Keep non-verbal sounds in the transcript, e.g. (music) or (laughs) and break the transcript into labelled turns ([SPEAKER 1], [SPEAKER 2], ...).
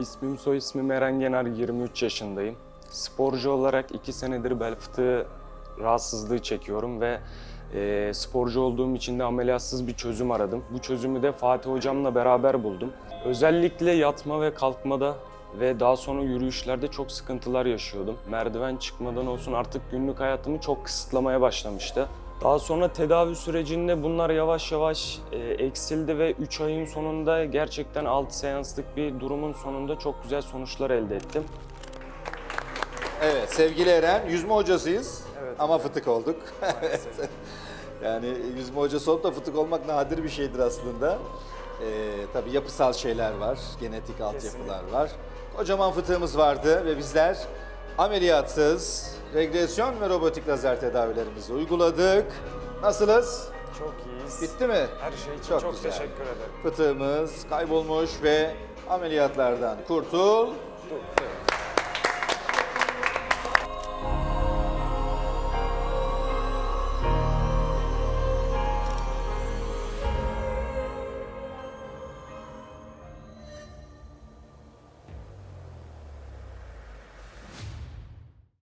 [SPEAKER 1] İsmim soy ismim Eren Gener, 23 yaşındayım. Sporcu olarak 2 senedir bel fıtığı rahatsızlığı çekiyorum ve e, sporcu olduğum için de ameliyatsız bir çözüm aradım. Bu çözümü de Fatih Hocam'la beraber buldum. Özellikle yatma ve kalkmada ve daha sonra yürüyüşlerde çok sıkıntılar yaşıyordum. Merdiven çıkmadan olsun artık günlük hayatımı çok kısıtlamaya başlamıştı. Daha sonra tedavi sürecinde bunlar yavaş yavaş e, eksildi ve 3 ayın sonunda gerçekten 6 seanslık bir durumun sonunda çok güzel sonuçlar elde ettim.
[SPEAKER 2] Evet sevgili Eren yüzme hocasıyız
[SPEAKER 1] Evet.
[SPEAKER 2] ama fıtık olduk. (laughs) yani yüzme hocası olup da fıtık olmak nadir bir şeydir aslında. Ee, tabii yapısal şeyler var, genetik altyapılar var. Kocaman fıtığımız vardı ve bizler ameliyatsız regresyon ve robotik lazer tedavilerimizi uyguladık. Nasılız?
[SPEAKER 1] Çok iyiyiz.
[SPEAKER 2] Bitti mi?
[SPEAKER 1] Her şey için
[SPEAKER 2] Çok
[SPEAKER 1] çok,
[SPEAKER 2] güzel.
[SPEAKER 1] teşekkür ederim.
[SPEAKER 2] Fıtığımız kaybolmuş ve ameliyatlardan kurtulduk.